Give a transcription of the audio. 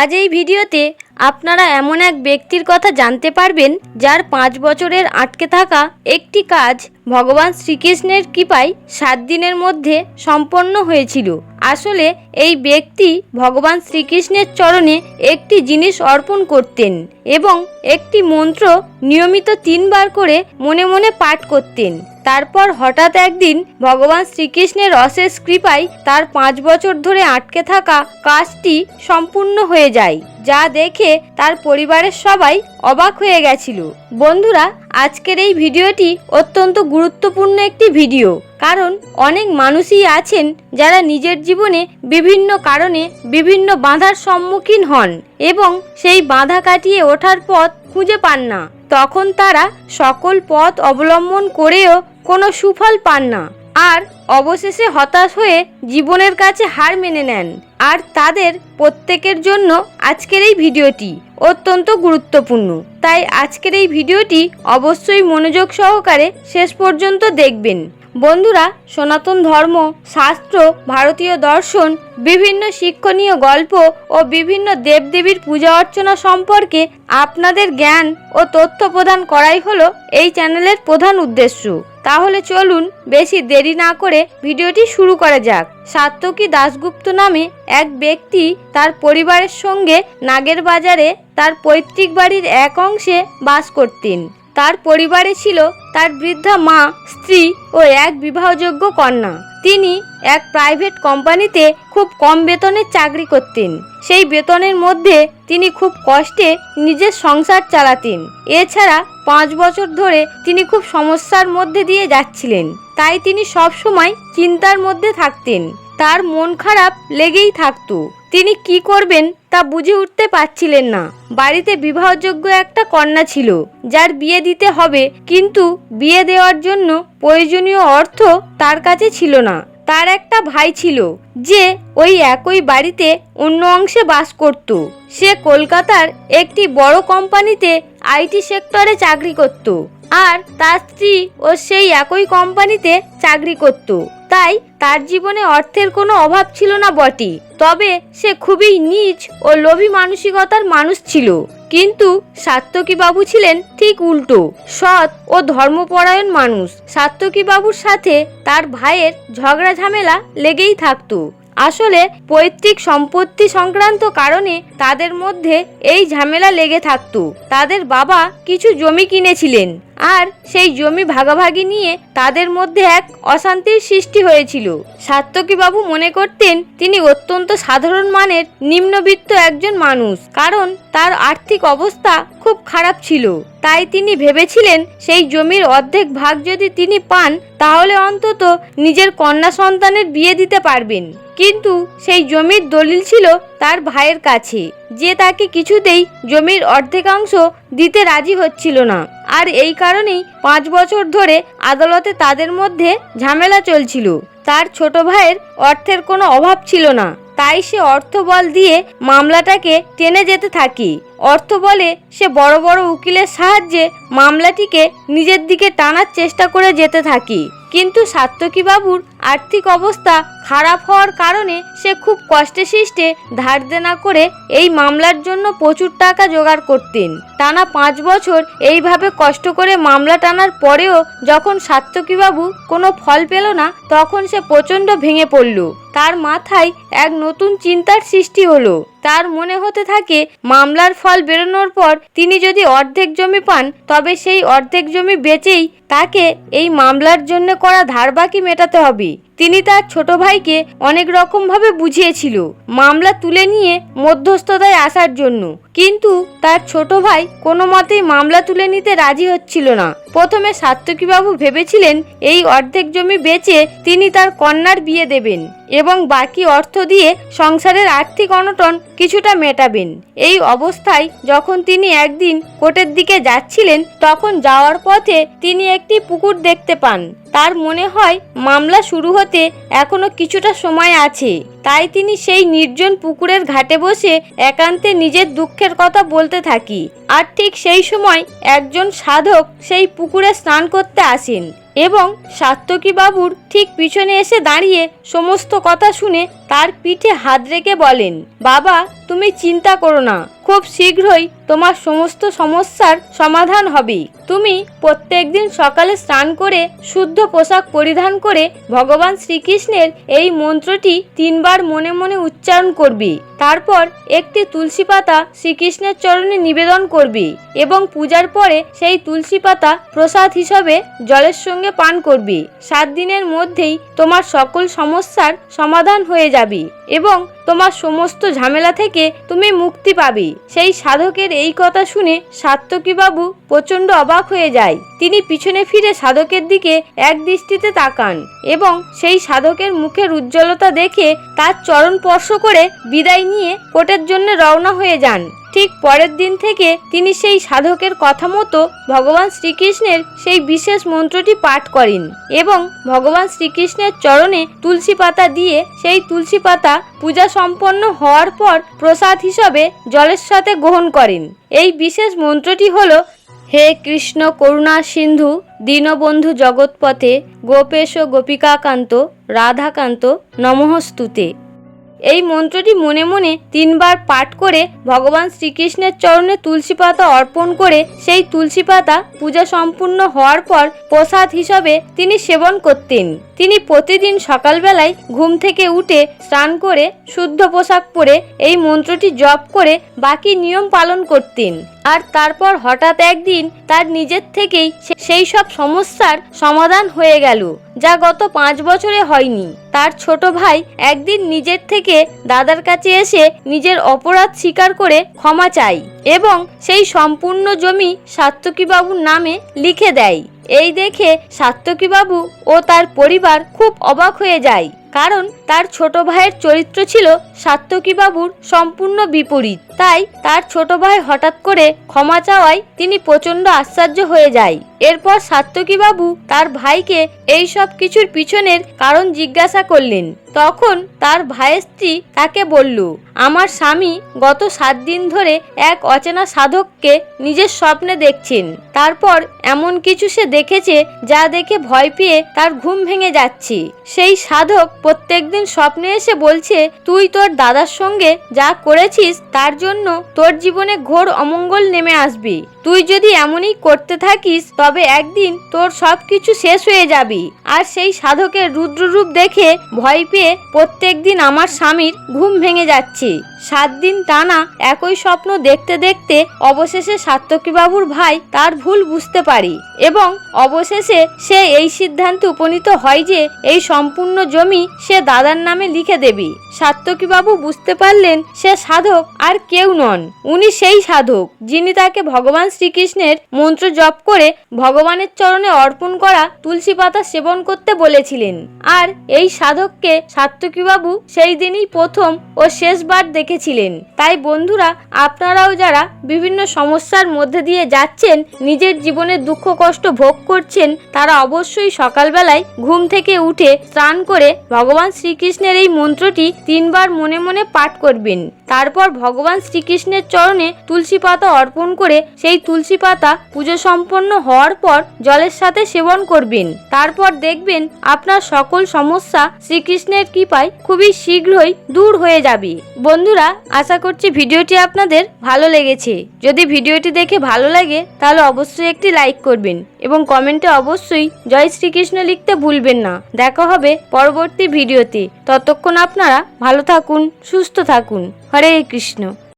আজ এই ভিডিওতে আপনারা এমন এক ব্যক্তির কথা জানতে পারবেন যার পাঁচ বছরের আটকে থাকা একটি কাজ ভগবান শ্রীকৃষ্ণের কৃপায় সাত দিনের মধ্যে সম্পন্ন হয়েছিল। আসলে এই ব্যক্তি ভগবান শ্রীকৃষ্ণের চরণে একটি জিনিস অর্পণ করতেন এবং একটি মন্ত্র নিয়মিত তিনবার করে মনে মনে পাঠ করতেন। তারপর হঠাৎ একদিন ভগবান শ্রীকৃষ্ণের অশেষ কৃপায় তার পাঁচ বছর ধরে আটকে থাকা কাজটি সম্পূর্ণ হয়ে যায়, যা দেখে তার পরিবারের সবাই অবাক হয়ে গেছিল। বন্ধুরা, আজকের এই ভিডিওটি অত্যন্ত গুরুত্বপূর্ণ একটি ভিডিও, কারণ অনেক মানুষই আছেন যারা নিজের জীবনে বিভিন্ন কারণে বিভিন্ন বাধার সম্মুখীন হন এবং সেই বাধা কাটিয়ে ওঠার পথ খুঁজে পান না। তখন তারা সকল পথ অবলম্বন করেও কোনো সুফল পান না। আর অবশেষে হতাশ হয়ে জীবনের কাছে হার মেনে নেন। আর তাদের প্রত্যেকের জন্য আজকের এই ভিডিওটি অত্যন্ত গুরুত্বপূর্ণ। তাই আজকের এই ভিডিওটি অবশ্যই মনোযোগ সহকারে শেষ পর্যন্ত দেখবেন। বন্ধুরা, সনাতন ধর্ম, শাস্ত্র, ভারতীয় দর্শন, বিভিন্ন শিক্ষণীয় গল্প ও বিভিন্ন দেবদেবীর পূজা অর্চনা সম্পর্কে আপনাদের জ্ঞান ও তথ্য প্রদান করাই হলো এই চ্যানেলের প্রধান উদ্দেশ্য। তাহলে চলুন বেশি দেরি না করে ভিডিওটি শুরু করা যাক। সাত্তকী দাশগুপ্ত নামে এক ব্যক্তি তার পরিবারের সঙ্গে নাগের বাজারে তার পৈতৃক বাড়ির এক অংশে বাস করতেন। তার পরিবারে ছিল তার বৃদ্ধা মা, স্ত্রী ও এক বিবাহযোগ্য কন্যা। তিনি এক প্রাইভেট কোম্পানিতে খুব কম বেতনের চাকরি করতেন। সেই বেতনের মধ্যে তিনি খুব কষ্টে নিজের সংসার চালাতেন। এছাড়া পাঁচ বছর ধরে তিনি খুব সমস্যার মধ্যে দিয়ে যাচ্ছিলেন। তাই তিনি সবসময় চিন্তার মধ্যে থাকতেন। তার মন খারাপ লেগেই থাকতো। তিনি কি করবেন তা বুঝে উঠতে পারছিলেন না। বাড়িতে বিবাহযোগ্য একটা কন্যা ছিল, যার বিয়ে দিতে হবে, কিন্তু বিয়ে দেওয়ার জন্য প্রয়োজনীয় অর্থ তার কাছে ছিল না। তার একটা ভাই ছিল, যে ওই একই বাড়িতে অন্য অংশে বাস করত। সে কলকাতার একটি বড় কোম্পানিতে আইটি সেক্টরে চাকরি করত, আর তার স্ত্রী ও সেই একই কোম্পানিতে চাকরি করত। তাই তার জীবনে অর্থের কোনো অভাব ছিল না বটে। তবে সে খুবই নীচ ও লোভী মানসিকতার মানুষ ছিল। কিন্তু বাবু ছিলেন ঠিক উল্টো, সৎ ও ধর্মপরায়ণ মানুষ। বাবুর সাথে তার ভাইয়ের ঝগড়া ঝামেলা লেগেই থাকতো। আসলে পৈতৃক সম্পত্তি সংক্রান্ত কারণে তাদের মধ্যে এই ঝামেলা লেগে থাকতো। তাদের বাবা কিছু জমি কিনেছিলেন। আর সেই জমি ভাগাভাগি নিয়ে তাদের মধ্যে এক অশান্তির সৃষ্টি হয়েছিল। সাত্তকীবাবু মনে করতেন, তিনি অত্যন্ত সাধারণ মানের নিম্নবিত্ত একজন মানুষ, কারণ তার আর্থিক অবস্থা খুব খারাপ ছিল। তাই তিনি ভেবেছিলেন, সেই জমির অর্ধেক ভাগ যদি তিনি পান, তাহলে অন্তত নিজের কন্যা সন্তানের বিয়ে দিতে পারবেন। কিন্তু সেই জমির দলিল ছিল তার ভাইয়ের কাছে, যে তাকে কিছুতেই জমির অর্ধেকাংশ দিতে রাজি হচ্ছিল না। আর এই কারণেই পাঁচ বছর ধরে আদালতে তাদের মধ্যে ঝামেলা চলছিল। তার ছোট ভাইয়ের অর্থের কোনো অভাব ছিল না। তাই সে অর্থবল দিয়ে মামলাটাকে টেনে যেতে থাকি। অর্থ বলে সে বড় বড় উকিলের সাহায্যে মামলাটিকে নিজের দিকে টানার চেষ্টা করে যেতে থাকি। কিন্তু সাত্তকী বাবুর আর্থিক অবস্থা খারাপ হওয়ার কারণে সে খুব কষ্টে সৃষ্টে ধার দেনা করে এই মামলার জন্য প্রচুর টাকা জোগাড় করতেন। টানা পাঁচ বছর এইভাবে কষ্ট করে মামলা টানার পরেও যখন সাত্তকী বাবু কোনো ফল পেল না, তখন সে প্রচণ্ড ভেঙে পড়ল। তার মাথায় এক নতুন চিন্তার সৃষ্টি হলো। তার মনে হতে থাকে, মামলার ফল বেরোনোর পর তিনি যদি অর্ধেক জমি পান, তবে সেই অর্ধেক জমি বেচেই তাকে এই মামলার জন্য করা ধার বাকি মেটাতে হবে। り তিনি তার ছোট ভাইকে অনেক রকমভাবে বুঝিয়েছিল, মামলা তুলে নিয়ে মধ্যস্থতায় আসার জন্য। কিন্তু তার ছোট ভাই কোনো মতেই মামলা তুলে নিতে রাজি হচ্ছিল না। প্রথমে সাত্তকীবাবু ভেবেছিলেন এই অর্ধেক জমি বেচে তিনি তার কন্যার বিয়ে দেবেন এবং বাকি অর্থ দিয়ে সংসারের আর্থিক অনটন কিছুটা মেটাবেন। এই অবস্থায় যখন তিনি একদিন কোর্টের দিকে যাচ্ছিলেন, তখন যাওয়ার পথে তিনি একটি পুকুর দেখতে পান। তার মনে হয় মামলা শুরু হতে এখনও কিছুটা সময় আছে। তাই তিনি সেই নির্জন পুকুরের ঘাটে বসে একান্তে নিজের দুঃখের কথা বলতে থাকি। আর ঠিক সেই সময় একজন সাধক সেই পুকুরে স্নান করতে আসেন এবং সাত্তকী বাবুর ঠিক পিছনে এসে দাঁড়িয়ে সমস্ত কথা শুনে তার পিঠে হাত রেখে বলেন, বাবা তুমি চিন্তা করো না। খুব শীঘ্রই তোমার সমস্ত সমস্যার সমাধান হবে। তুমি প্রত্যেকদিন সকালে স্নান করে শুদ্ধ পোশাক পরিধান করে ভগবান শ্রীকৃষ্ণের এই মন্ত্রটি তিনবার মনে মনে উচ্চারণ করবে। তারপর একটি তুলসী পাতা শ্রীকৃষ্ণের চরণে নিবেদন করবে এবং পূজার পরে সেই তুলসী পাতা প্রসাদ হিসাবে জলের সঙ্গে পান করবে। সাত দিনের মধ্যেই তোমার সকল সমস্যার সমাধান হয়ে যাবে। এবং তোমার সমস্ত ঝামেলা থেকে তুমি মুক্তি পাবে। সেই সাধকের এই কথা শুনে সাত্তকীবাবু প্রচণ্ড অবাক হয়ে যায়। তিনি পিছনে ফিরে সাধকের দিকে এক দৃষ্টিতে তাকান এবং সেই সাধকের মুখের উজ্জ্বলতা দেখে তার চরণ স্পর্শ করে বিদায় নিয়ে কোটের জন্য রওনা হয়ে যান। ঠিক পরের দিন থেকে তিনি সেই সাধকের কথা মতো ভগবান শ্রীকৃষ্ণের সেই বিশেষ মন্ত্রটি পাঠ করেন এবং ভগবান শ্রীকৃষ্ণের চরণে তুলসী পাতা দিয়ে সেই তুলসী পাতা পূজা সম্পন্ন হওয়ার পর প্রসাদ হিসাবে জলের সাথে গ্রহণ করেন। এই বিশেষ মন্ত্রটি হল, হে কৃষ্ণ করুণা সিন্ধু, দীনবন্ধু জগৎপথে গোপেশ গোপিকাকান্ত, রাধাকান্ত নমঃস্তুতে। এই মন্ত্রটি মনে মনে তিনবার পাঠ করে ভগবান শ্রীকৃষ্ণের চরণে তুলসী পাতা অর্পণ করে সেই তুলসী পাতা পূজা সম্পূর্ণ হওয়ার পর প্রসাদ হিসাবে তিনি সেবন করতেন। তিনি প্রতিদিন সকালবেলায় ঘুম থেকে উঠে স্নান করে শুদ্ধ পোশাক পরে এই মন্ত্রটি জপ করে বাকি নিয়ম পালন করতেন। আর তারপর হঠাৎ একদিন তার নিজের থেকেই সেই সব সমস্যার সমাধান হয়ে গেল, যা গত পাঁচ বছরে হয়নি। তার ছোট ভাই একদিন নিজের থেকে দাদার কাছে এসে নিজের অপরাধ স্বীকার করে ক্ষমা চায় এবং সেই সম্পূর্ণ জমি সাত্তকীবাবুর নামে লিখে দেয়। এই দেখে সাত্যকীবাবু ও তার পরিবার খুব অবাক হয়ে যায়। কারণ তার ছোট ভাইয়ের চরিত্র ছিল সাত্যকীবাবুর সম্পূর্ণ বিপরীত। তাই তার ছোট ভাই হঠাৎ করে ক্ষমা চাওয়ায় তিনি প্রচণ্ড আশ্চর্য হয়ে যায়। এরপর সাত্তকীবাবু তার ভাইকে এই সব কিছুর পিছনের কারণ জিজ্ঞাসা করলেন। তখন তার ভাইয়ের স্ত্রী তাকে বলল, আমার স্বামী গত সাত দিন ধরে এক অচেনা সাধককে নিজের স্বপ্নে দেখছেন। তারপর এমন কিছু সে দেখেছে যা দেখে ভয় পেয়ে তার ঘুম ভেঙে যাচ্ছে। সেই সাধক প্রত্যেকদিন স্বপ্নে এসে বলছে, তুই তোর দাদার সঙ্গে যা করেছিস তার জন্য তোর জীবনে ঘোর অমঙ্গল নেমে আসবে। তুই যদি এমনই করতে থাকিস, তবে একদিন তোর সব কিছু শেষ হয়ে যাবে। আর সেই সাধকের রুদ্ররূপ দেখে ভয় পেয়ে প্রত্যেক দিন আমার স্বামীর ঘুম ভেঙে যাচ্ছে। সাত দিন টানা একই স্বপ্ন দেখতে দেখতে অবশেষে সাত্তকীবাবুর ভাই তার ভুল বুঝতে পারি এবং অবশেষে সে এই সিদ্ধান্তে উপনীত হয় যে এই সম্পূর্ণ জমি সে দাদার নামে লিখে দেবে। সাত্তকীবাবু বুঝতে পারলেন সে সাধক আর কেউ নন। উনি সেই সাধক যিনি তাকে ভগবান শ্রীকৃষ্ণের মন্ত্র জপ করে ভগবানের চরণে অর্পণ করা তুলসী পাতা সেবন করতে বলেছিলেন। আর এই সাধককে সাত্তকীবাবু সেই দিনই প্রথম ও শেষবার দেখেছিলেন তাই বন্ধুরা, আপনারাও যারা বিভিন্ন সমস্যার মধ্যে দিয়ে যাচ্ছেন, নিজের জীবনে দুঃখ কষ্ট ভোগ করছেন, তারা অবশ্যই সকালবেলায় ঘুম থেকে উঠে স্নান করে ভগবান শ্রীকৃষ্ণের এই মন্ত্রটি তিনবার মনে মনে পাঠ করবেন। তারপর ভগবান শ্রীকৃষ্ণের চরণে তুলসী পাতা অর্পণ করে সেই তুলসী পাতা পুজো সম্পন্ন হওয়ার পর জলের সাথে সেবন করবেন। তারপর দেখবেন আপনার সকল সমস্যা শ্রীকৃষ্ণের কৃপায় খুবই শীঘ্রই দূর হয়ে যাবে। বন্ধুরা, আশা করছি ভিডিওটি আপনাদের ভালো লেগেছে। যদি ভিডিওটি দেখে ভালো লাগে, তাহলে অবশ্যই একটি লাইক করবেন এবং কমেন্টে অবশ্যই জয় শ্রীকৃষ্ণ লিখতে ভুলবেন না। দেখা হবে পরবর্তী ভিডিওতে। ততক্ষণ আপনারা ভালো থাকুন, সুস্থ থাকুন। হরে কৃষ্ণ।